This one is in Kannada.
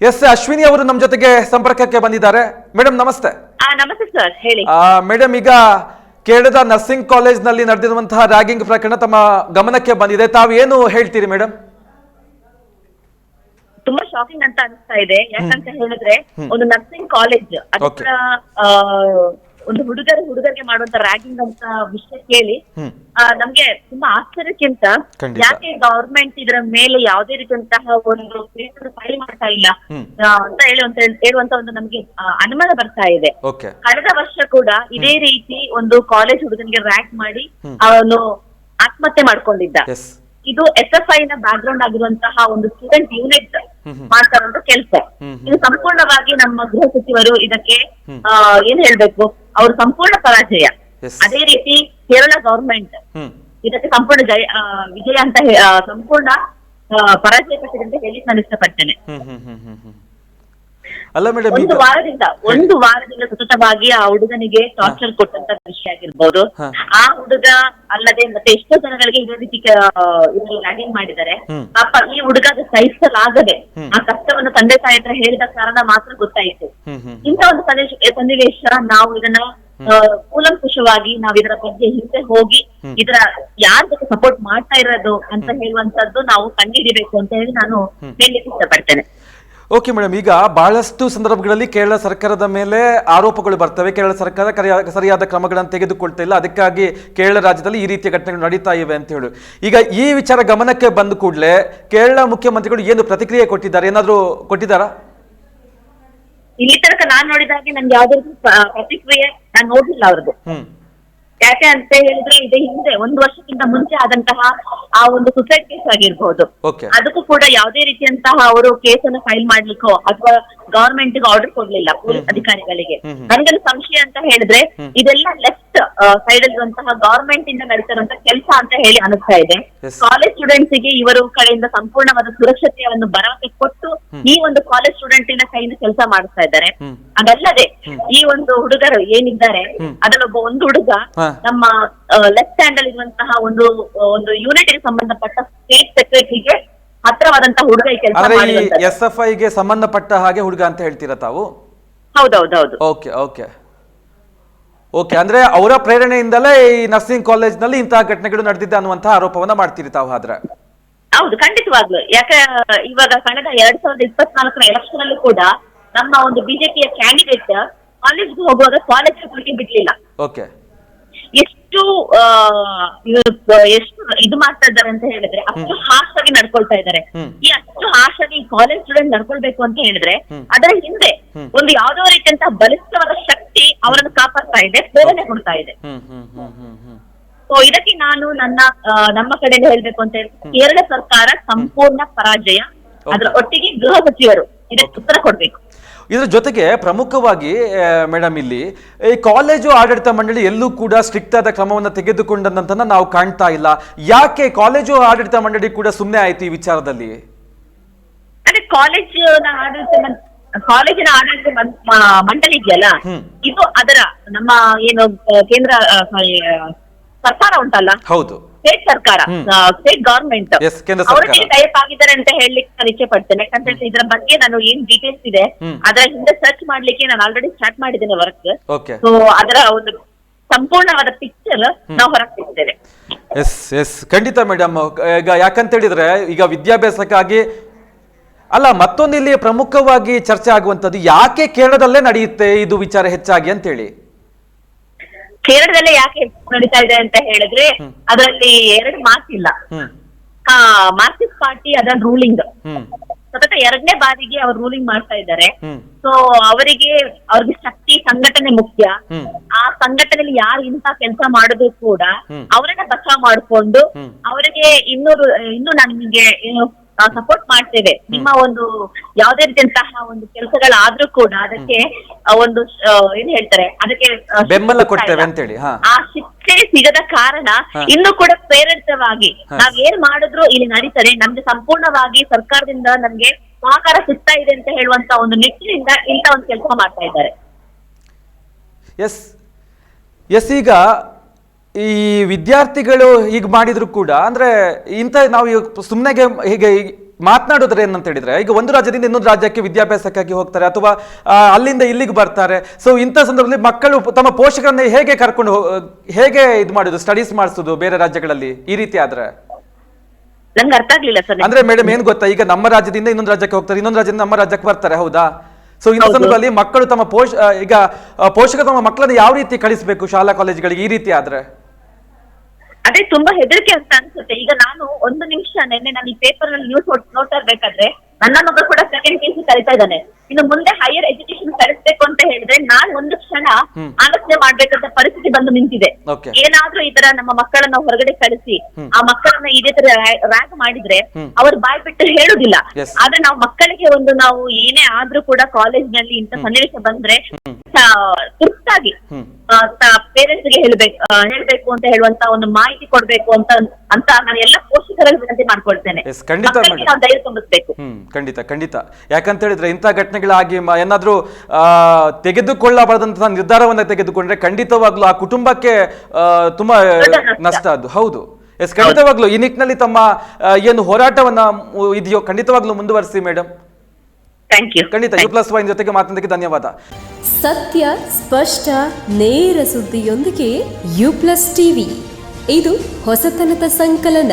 ಎಸ್ ಅಶ್ವಿನಿ ಅವರು ನಮ್ಮ ಜೊತೆಗೆ ಸಂಪರ್ಕಕ್ಕೆ ಬಂದಿದ್ದಾರೆ. ಮೇಡಮ್ ನಮಸ್ತೆ. ಆ ನಮಸ್ತೆ ಸರ್ ಹೇಳಿ. ಮೇಡಮ್ ಈಗ ಕೇರಳದ ನರ್ಸಿಂಗ್ ಕಾಲೇಜ್ನಲ್ಲಿ ನಡೆದಿರುವಂತಹ ರ್ಯಾಗಿಂಗ್ ಪ್ರಕರಣ ತಮ್ಮ ಗಮನಕ್ಕೆ ಬಂದಿದೆ. ತಾವು ಏನು ಹೇಳ್ತೀರಿ ಮೇಡಮ್ ತುಂಬಾ ಶಾಕಿಂಗ್ ಅಂತ ಅನಿಸ್ತಾ ಇದೆ. ಯಾಕಂತ ಹೇಳಿದ್ರೆ ಒಂದು ನರ್ಸಿಂಗ್ ಕಾಲೇಜ್ ಅದರ ಆ, ಒಂದು ಹುಡುಗರು ಹುಡುಗರಿಗೆ ಮಾಡುವಂತ ರ್ಯಾಗಿಂಗ್ ಅಂತ ವಿಷಯ ಕೇಳಿ ನಮ್ಗೆ ತುಂಬಾ ಆಶ್ಚರ್ಯಕ್ಕಿಂತ ಯಾಕೆ ಗವರ್ಮೆಂಟ್ ಇದರ ಮೇಲೆ ಯಾವುದೇ ರೀತಿಯಂತಹ ಒಂದು ಫೈಲ್ ಮಾಡ್ತಾ ಇಲ್ಲ? ಅಂತ ಹೇಳಿ ಅಂತ ಹೇಳಿ- ಹೇಳುವಂತ ಒಂದು ನಮ್ಗೆ ಅನುಮಾನ ಬರ್ತಾ ಇದೆ. ಕಳೆದ ವರ್ಷ ಕೂಡ ಇದೇ ರೀತಿ ಒಂದು ಕಾಲೇಜ್ ಹುಡುಗನಿಗೆ ರ್ಯಾಕ್ ಮಾಡಿ. ಅವನು ಆತ್ಮಹತ್ಯೆ ಮಾಡ್ಕೊಂಡಿದ್ದ. ಇದು ಎಸ್ ಎಫ್ ಐ ನ ಬ್ಯಾಕ್ ಗ್ರೌಂಡ್ ಆಗಿರುವಂತಹ ಒಂದು ಸ್ಟೂಡೆಂಟ್ ಯೂನಿಟ್. ಮಾಡ್ತಾ ಇರುವಂತ ಕೆಲಸ. ಇದು ಸಂಪೂರ್ಣವಾಗಿ ನಮ್ಮ ಗೃಹ ಸಚಿವರು ಇದಕ್ಕೆ ಏನ್ ಹೇಳ್ಬೇಕು? ಅವರು ಸಂಪೂರ್ಣ ಪರಾಜಯ. ಅದೇ ರೀತಿ ಕೇರಳ ಗವರ್ಮೆಂಟ್ ಇದಕ್ಕೆ ಸಂಪೂರ್ಣ ಜಯ ವಿಜಯ ಅಂತ ಸಂಪೂರ್ಣ ಪರಾಜಯ ಪಟ್ಟಿದೆ ಅಂತ ಹೇಳಿ ನಾನು ಇಷ್ಟಪಡ್ತೇನೆ. ಅಲ್ಲ ಮೇಡಮ್ ಒಂದು ವಾರದಿಂದ ಒಂದು ವಾರದಿಂದ ಸತತವಾಗಿ ಆ ಹುಡುಗನಿಗೆ ಟಾರ್ಚರ್ ಕೊಟ್ಟಂತ ವಿಷಯ ಆಗಿರ್ಬೋದು. ಆ ಹುಡುಗ ಅಲ್ಲದೆ ಮತ್ತೆ ಎಷ್ಟೋ ಜನಗಳಿಗೆ ಇದೇ ರೀತಿ ಇವರು ರ್ಯಾಗಿಂಗ್ ಮಾಡಿದ್ದಾರೆ. ಅಪ್ಪ ಪಾಪ ಈ ಹುಡುಗ ಅದು ಸಹಿಸಲಾಗದೆ ಆ ಕಷ್ಟವನ್ನು ತಂದೆ ತಾಯಿ ಹತ್ರ ಹೇಳಿದ ಕಾರಣ ಮಾತ್ರ ಗೊತ್ತಾಯಿತು. ಇಂತ ಒಂದು ಸನ್ನಿವೇಶ ಸನ್ನಿವೇಶ ನಾವು ಇದನ್ನ ಕೂಲಂಕುಷವಾಗಿ ನಾವ್ ಇದರ ಬಗ್ಗೆ ಹಿಂದೆ ಹೋಗಿ. ಇದರ ಯಾರ ಜೊತೆ ಸಪೋರ್ಟ್ ಮಾಡ್ತಾ ಇರೋದು ಅಂತ ಹೇಳುವಂತದ್ದು ನಾವು ಕಂಡಿಡಿಬೇಕು ಅಂತ ಹೇಳಿ ನಾನು ಹೇಳಲಿಕ್ಕೆ ಇಷ್ಟಪಡ್ತೇನೆ. ಓಕೆ ಮೇಡಮ್ ಈಗ ಬಹಳಷ್ಟು ಸಂದರ್ಭಗಳಲ್ಲಿ ಕೇರಳ ಸರ್ಕಾರದ ಮೇಲೆ ಆರೋಪಗಳು ಬರ್ತವೆ. ಕೇರಳ ಸರ್ಕಾರ ಸರಿಯಾದ ಕ್ರಮಗಳನ್ನು ತೆಗೆದುಕೊಳ್ತಾ ಇಲ್ಲ. ಅದಕ್ಕಾಗಿ ಕೇರಳ ರಾಜ್ಯದಲ್ಲಿ ಈ ರೀತಿಯ ಘಟನೆಗಳು ನಡೀತಾ ಇವೆ ಅಂತ ಹೇಳಿ. ಈಗ ಈ ವಿಚಾರ ಗಮನಕ್ಕೆ ಬಂದ ಕೂಡಲೇ ಕೇರಳ ಮುಖ್ಯಮಂತ್ರಿಗಳು ಏನು ಪ್ರತಿಕ್ರಿಯೆ ಕೊಟ್ಟಿದ್ದಾರೆ? ಏನಾದರೂ ಕೊಟ್ಟಿದ್ದಾರಾ? ಇಲ್ಲಿ ತನಕ ನಾನು ನೋಡಿದಾಗ ನನ್ಗೆ ಯಾವ್ದಾದ್ರು ರೀತಿ ಪ್ರತಿಕ್ರಿಯೆ ನಾನು ನೋಡಿಲ್ಲ ಅವ್ರದ್ದು. ಹ್ಮ್. ಯಾಕೆ ಅಂತ ಹೇಳಿದ್ರೆ ಇದು ಹಿಂದೆ ಒಂದು ವರ್ಷಕ್ಕಿಂತ ಮುಂಚೆ ಆದಂತಹ ಆ ಒಂದು ಸುಸೈಡ್ ಕೇಸ್ ಆಗಿರ್ಬಹುದು ಅದಕ್ಕೂ ಕೂಡ ಯಾವುದೇ ರೀತಿಯಂತಹ ಅವರು ಕೇಸನ್ನು ಫೈಲ್ ಮಾಡ್ಲಿಕ್ಕೋ ಅಥವಾ ಗವರ್ಮೆಂಟ್ ಆರ್ಡರ್ ಕೊಡ್ಲಿಲ್ಲ ಪೊಲೀಸ್ ಅಧಿಕಾರಿಗಳಿಗೆ. ಹ್ಮ್. ಸಂಶಯ ಅಂತ ಹೇಳಿದ್ರೆ ಇದೆಲ್ಲ ಲೆಫ್ಟ್ ಸೈಡ್ ಅಲ್ಲಿರುವಂತಹ ಗವರ್ಮೆಂಟ್ ಇಂದ ನಡೆಸಿರುವಂತಹ ಕೆಲಸ ಅಂತ ಹೇಳಿ ಅನಿಸ್ತಾ ಇದೆ. ಕಾಲೇಜ್ ಸ್ಟೂಡೆಂಟ್ಸ್ಗೆ ಇವರು ಕಡೆಯಿಂದ ಸಂಪೂರ್ಣವಾದ ಸುರಕ್ಷತೆಯನ್ನು ಭರವಸೆ ಕೊಟ್ಟು ಈ ಒಂದು ಕಾಲೇಜ್ ಸ್ಟೂಡೆಂಟ್ ಸ್ಟೂಡೆಂಟಿನ ಕೈಯಿಂದ ಕೆಲಸ ಮಾಡಿಸ್ತಾ ಇದ್ದಾರೆ. ಅದಲ್ಲದೆ ಈ ಒಂದು ಹುಡುಗರು ಏನಿದ್ದಾರೆ ಅದರೊಬ್ಬ ಒಂದು ಹುಡುಗ ನಮ್ಮ ಲೆಫ್ಟ್ ಹ್ಯಾಂಡ್ ಅಲ್ಲಿ ಇರುವಂತಹ ಒಂದು ಒಂದು ಯೂನಿಟ್ಗೆ ಸಂಬಂಧಪಟ್ಟ ಸ್ಟೇಟ್ ಸೆಕ್ರೆಟರಿಗೆ ಹತ್ರವಾದಂತಹ ಹುಡುಗ ಈ ಕೆಲಸ ಎಸ್ ಎಫ್ ಐಗೆ ಸಂಬಂಧಪಟ್ಟ ಹಾಗೆ ಹುಡುಗ ಅಂತ ಹೇಳ್ತೀರಾ ತಾವು? ಹೌದೌದೌದು. ಓಕೆ ಓಕೆ ಓಕೆ ಅಂದ್ರೆ ಅವರ ಪ್ರೇರಣೆಯಿಂದಲೇ ಈ ನರ್ಸಿಂಗ್ ಕಾಲೇಜ್ನಲ್ಲಿ ಇಂತಹ ಘಟನೆಗಳು ನಡೆದಿದೆ ಅನ್ನುವಂತಹ ಆರೋಪವನ್ನ ಮಾಡ್ತೀರಿ ತಾವು ಆದ್ರೆ? ಹೌದು ಖಂಡಿತವಾಗ್ಲು. ಯಾಕೆ ಇವಾಗ ಕಳೆದ ಎರಡ್ ಸಾವಿರದ ಇಪ್ಪತ್ನಾಲ್ಕರ ಎಲೆಕ್ಷನ್ ಅಲ್ಲೂ ಕೂಡ ನಮ್ಮ ಒಂದು ಬಿಜೆಪಿಯ ಕ್ಯಾಂಡಿಡೇಟ್ ಕಾಲೇಜ್ಗೆ ಹೋಗುವಾಗ ಕಾಲೇಜ್ ಬಿಡ್ಲಿಲ್ಲ. ಓಕೆ ಎಷ್ಟು ಆ, ಇವ್ರು ಎಷ್ಟು ಇದು ಮಾಡ್ತಾ ಇದ್ದಾರೆ ಅಂತ ಹೇಳಿದ್ರೆ ಅಷ್ಟು ಹಾರ್ಶ್ ಆಗಿ ನಡ್ಕೊಳ್ತಾ ಇದ್ದಾರೆ. ಈ ಅಷ್ಟು ಹಾರ್ಶ್ ಆಗಿ ಕಾಲೇಜ್ ಸ್ಟೂಡೆಂಟ್ ನಡ್ಕೊಳ್ಬೇಕು ಅಂತ ಹೇಳಿದ್ರೆ. ಅದರ ಹಿಂದೆ. ಒಂದು ಯಾವ್ದೋ ರೀತಿಯಂತ ಬಲಿಷ್ಠವಾದ ಶಕ್ತಿ ಅವರನ್ನು ಕಾಪಾಡ್ತಾ ಇದೆ ಪ್ರೇರಣೆ ಕೊಡ್ತಾ ಇದೆ. ಸೊ ಇದಕ್ಕೆ ನಾನು ನನ್ನ ನಮ್ಮ ಕಡೆಯಲ್ಲಿ ಹೇಳ್ಬೇಕು ಅಂತ ಹೇಳಿದ್ರೆ ಕೇರಳ ಸರ್ಕಾರ ಸಂಪೂರ್ಣ ಪರಾಜಯ. ಅದರ ಒಟ್ಟಿಗೆ ಗೃಹ ಸಚಿವರು ಇದಕ್ಕೆ ಉತ್ತರ ಕೊಡ್ಬೇಕು. ಇದ್ರ ಜೊತೆಗೆ ಪ್ರಮುಖವಾಗಿ ಮೇಡಮ್ ಇಲ್ಲಿ ಈ ಕಾಲೇಜು ಆಡಳಿತ ಮಂಡಳಿ ಎಲ್ಲೂ ಕೂಡ ಸ್ಟ್ರಿಕ್ಟ್ ಆದ ಕ್ರಮವನ್ನು ತೆಗೆದುಕೊಂಡಂತನ ನಾವು ಕಾಣ್ತಾ ಇಲ್ಲ. ಯಾಕೆ ಕಾಲೇಜು ಆಡಳಿತ ಮಂಡಳಿ ಕೂಡ ಸುಮ್ಮನೆ ಆಯ್ತು ಈ ವಿಚಾರದಲ್ಲಿ? ಅದೇ ಕಾಲೇಜಿನ ಆಡಳಿತ ಕಾಲೇಜಿನ ಆಡಳಿತ ಮಂಡಳಿ ಇದೆಯಲ್ಲ. ಇದು ಅದರ ನಮ್ಮ ಏನು ಕೇಂದ್ರ ಸರ್ಕಾರ ಉಂಟಲ್ಲ? ಹೌದು. ಸ್ಟೇಟ್ ಸರ್ಕಾರ. ಸ್ಟೇಟ್ ಗವರ್ಮೆಂಟ್ ಸರ್ಕಾರ. ಟೈಪ್ ಆಗಿದ್ದಾರೆ ಅಂತ ಹೇಳಲಿಕ್ಕೆ ನಾನು ಇಚ್ಛೆ ಪಡ್ತೇನೆ. ಯಾಕಂತ ಇದರ ಬಗ್ಗೆ ನಾನು ಏನ್ ಡೀಟೇಲ್ಸ್ ಇದೆ. ಅದರ ಹಿಂದೆ ಸರ್ಚ್ ಮಾಡ್ಲಿಕ್ಕೆ ನಾನು ಆಲ್ರೆಡಿ ಸ್ಟಾರ್ಟ್ ಮಾಡಿದ್ದೇನೆ ವರ್ಕ್ ಸೊ ಅದರ ಒಂದು ಸಂಪೂರ್ಣವಾದ ಪಿಕ್ಚರ್ ನಾವು ಹೊರಗೆ ಎಸ್ ಎಸ್ ಖಂಡಿತ ಮೇಡಮ್ ಈಗ ಯಾಕಂತ ಹೇಳಿದ್ರೆ ಈಗ ವಿದ್ಯಾಭ್ಯಾಸಕ್ಕಾಗಿ ಅಲ್ಲ ಮತ್ತೊಂದು ಇಲ್ಲಿ ಪ್ರಮುಖವಾಗಿ ಚರ್ಚೆ ಆಗುವಂಥದ್ದು ಯಾಕೆ ಕೇರಳದಲ್ಲೇ ನಡೆಯುತ್ತೆ? ಇದು ವಿಚಾರ ಹೆಚ್ಚಾಗಿ ಅಂತೇಳಿ. ಕೇರಳದಲ್ಲೇ ಯಾಕೆ ನಡೀತಾ ಇದೆ ಅಂತ ಹೇಳಿದ್ರೆ ಅದರಲ್ಲಿ ಎರಡು ಮಾತಿಲ್ಲ ಇಲ್ಲ. ಮಾರ್ಕ್ಸಿಸ್ಟ್ ಪಾರ್ಟಿ ಅದರ ರೂಲಿಂಗ್ ಸತತ ಎರಡನೇ ಬಾರಿಗೆ ಅವ್ರು ರೂಲಿಂಗ್ ಮಾಡ್ತಾ ಇದ್ದಾರೆ. ಸೊ ಅವರಿಗೆ ಅವ್ರಿಗೆ ಶಕ್ತಿ ಸಂಘಟನೆ ಮುಖ್ಯ. ಆ ಸಂಘಟನೆಯಲ್ಲಿ ಯಾರು ಇಂತ ಕೆಲಸ ಮಾಡುದು ಕೂಡ. ಅವರನ್ನ ಬಚಾವ್ ಮಾಡಿಕೊಂಡು. ಅವರಿಗೆ ಇನ್ನೂರು ಇನ್ನು ನಾನು ನಿಮಗೆ ಏನು ಸಪೋರ್ಟ್ ಮಾಡ್ತೇವೆ. ನಿಮ್ಮ ಒಂದು ಯಾವುದೇ ರೀತಿಯಂತಹ ಒಂದು ಕೆಲಸಗಳಾದ್ರೂ ಕೂಡ ಅದಕ್ಕೆ ಒಂದು ಏನ್ ಹೇಳ್ತಾರೆ ಅದಕ್ಕೆ ಬೆಂಬಲ ಕೊಡ್ತೇವೆ. ಅಂತೇಳಿ ಹಾ. ಆ ಶಿಕ್ಷೆ ಸಿಗದ ಕಾರಣ ಇನ್ನು ಕೂಡ ಪ್ರೇರಿತವಾಗಿ. ನಾವ್ ಏನ್ ಮಾಡಿದ್ರು ಇಲ್ಲಿ ನಡೀತದೆ. ನಮ್ಗೆ ಸಂಪೂರ್ಣವಾಗಿ ಸರ್ಕಾರದಿಂದ ನಮ್ಗೆ ಸಹಕಾರ ಸಿಗ್ತಾ ಇದೆ ಅಂತ ಹೇಳುವಂತ ಒಂದು ನಿಟ್ಟಿನಿಂದ ಇಂತ ಒಂದು ಕೆಲಸ ಮಾಡ್ತಾ ಇದ್ದಾರೆ. ಎಸ್. ಎಸ್ ಈಗ ಈ ವಿದ್ಯಾರ್ಥಿಗಳು ಈಗ ಮಾಡಿದ್ರು ಕೂಡ ಅಂದ್ರೆ ಇಂಥ ನಾವು ಸುಮ್ಮನೆಗೆ ಹೀಗೆ ಮಾತನಾಡೋದ್ರೆ ಏನಂತ ಹೇಳಿದ್ರೆ ಈಗ ಒಂದು ರಾಜ್ಯದಿಂದ ಇನ್ನೊಂದು ರಾಜ್ಯಕ್ಕೆ ವಿದ್ಯಾಭ್ಯಾಸಕ್ಕಾಗಿ ಹೋಗ್ತಾರೆ ಅಥವಾ ಅಲ್ಲಿಂದ ಇಲ್ಲಿಗೆ ಬರ್ತಾರೆ. ಸೊ ಇಂಥ ಸಂದರ್ಭದಲ್ಲಿ ಮಕ್ಕಳು ತಮ್ಮ ಪೋಷಕರನ್ನ ಹೇಗೆ ಕರ್ಕೊಂಡು ಹೇಗೆ ಇದು ಮಾಡೋದು ಸ್ಟಡೀಸ್ ಮಾಡಿಸೋದು ಬೇರೆ ರಾಜ್ಯಗಳಲ್ಲಿ ಈ ರೀತಿ ಆದ್ರೆ? ನಂಗೆ ಅರ್ಥ ಆಗ್ಲಿಲ್ಲ ಸರ್ ಅಂದ್ರೆ ಮೇಡಮ್ ಏನ್ ಗೊತ್ತಾ ಈಗ ನಮ್ಮ ರಾಜ್ಯದಿಂದ ಇನ್ನೊಂದು ರಾಜ್ಯಕ್ಕೆ ಹೋಗ್ತಾರೆ ಇನ್ನೊಂದು ರಾಜ್ಯದಿಂದ ನಮ್ಮ ರಾಜ್ಯಕ್ಕೆ ಬರ್ತಾರೆ ಹೌದಾ? ಸೊ ಇನ್ನೊಂದು ಸಂದರ್ಭದಲ್ಲಿ ಮಕ್ಕಳು ತಮ್ಮ ಪೋಷ ಈಗ ಪೋಷಕರು ತಮ್ಮ ಮಕ್ಕಳನ್ನ ಯಾವ ರೀತಿ ಕಳಿಸಬೇಕು ಶಾಲಾ ಕಾಲೇಜುಗಳಿಗೆ ಈ ರೀತಿ ಆದ್ರೆ? ಅದೇ ತುಂಬಾ ಹೆದರಿಕೆ ಅಂತ ಅನ್ಸುತ್ತೆ. ಈಗ ನಾನು ಒಂದು ನಿಮಿಷ ನಿನ್ನೆ ನಾನು ಈ ಪೇಪರ್ ಅಲ್ಲಿ ನ್ಯೂಸ್ ನೋಡ್ತಾ ಇರ್ಬೇಕಾದ್ರೆ ನನ್ನ ಮಗ ಕೂಡ ಸೆಕೆಂಡ್ ಪಿ ಕಲಿತಾ ಇದ್ದಾನೆ. ಇನ್ನು ಮುಂದೆ ಹೈಯರ್ ಎಜುಕೇಶನ್ ಕಲಿಸ್ಬೇಕು ಅಂತ ಹೇಳಿದ್ರೆ ನಾನು ಒಂದು ಕ್ಷಣ. ಆಲೋಚನೆ ಮಾಡ್ಬೇಕಂತ ಪರಿಸ್ಥಿತಿ ಬಂದು ನಿಂತಿದೆ. ಏನಾದ್ರೂ ಈ ತರ ನಮ್ಮ ಮಕ್ಕಳನ್ನ ಹೊರಗಡೆ ಕಳಿಸಿ ಆ ಮಕ್ಕಳನ್ನ ಇದೇ ತರ ರ್ಯಾಗ್ ಮಾಡಿದ್ರೆ. ಅವ್ರು ಬಾಯ್ ಬಿಟ್ಟು ಹೇಳುದಿಲ್ಲ. ಆದ್ರೆ ನಾವು ಮಕ್ಕಳಿಗೆ ಒಂದು ನಾವು ಏನೇ ಆದ್ರೂ ಕೂಡ ಕಾಲೇಜ್ನಲ್ಲಿ ಇಂತ ಸನ್ನಿವೇಶ ಬಂದ್ರೆ ತುರ್ತಾಗಿ. ಪೇರೆಂಟ್ಸ್ಗೆ ಹೇಳ್ಬೇಕು ಹೇಳ್ಬೇಕು ಅಂತ ಹೇಳುವಂತ ಒಂದು ಮಾಹಿತಿ ಕೊಡ್ಬೇಕು ಅಂತ ಅಂತ ನಾನು ಎಲ್ಲ ಪೋಷಕರಲ್ಲಿ ವಿನಂತಿ ಮಾಡ್ಕೊಳ್ತೇನೆ. ಧೈರ್ಯ ತುಂಬಿಸ್ಬೇಕು. ಖಂಡಿತ ಖಂಡಿತ. ಯಾಕಂತ ಹೇಳಿದ್ರೆ ಇಂತಹ ಘಟನೆಗಳಾಗಿ ಏನಾದ್ರೂ ತೆಗೆದುಕೊಳ್ಳಬಾರದಂತ ತೆಗೆದುಕೊಳ್ಳಬಾರದಂತಹ ನಿರ್ಧಾರವನ್ನ ತೆಗೆದುಕೊಂಡ್ರೆ ಖಂಡಿತವಾಗ್ಲೂ ಆ ಕುಟುಂಬಕ್ಕೆ ತುಂಬಾ ನಷ್ಟ. ಅದು. ಹೌದು. ಎಸ್ ಖಂಡಿತವಾಗ್ಲೂ ಈ ನಿಟ್ಟಿನಲ್ಲಿ ತಮ್ಮ ಏನು ಹೋರಾಟವನ್ನ ಇದೆಯೋ ಖಂಡಿತವಾಗ್ಲೂ ಮುಂದುವರಿಸಿ ಮೇಡಮ್ ಥ್ಯಾಂಕ್ ಯು ಖಂಡಿತ ಯು ಪ್ಲಸ್ ವೈನ್ ಜೊತೆಗೆ ಮಾತನಾಡಕ್ಕೆ ಧನ್ಯವಾದ. ಸತ್ಯ ಸ್ಪಷ್ಟ ನೇರ ಸುದ್ದಿಯೊಂದಿಗೆ ಯು ಪ್ಲಸ್ ಟಿವಿ ಇದು ಹೊಸತನದ ಸಂಕಲನ.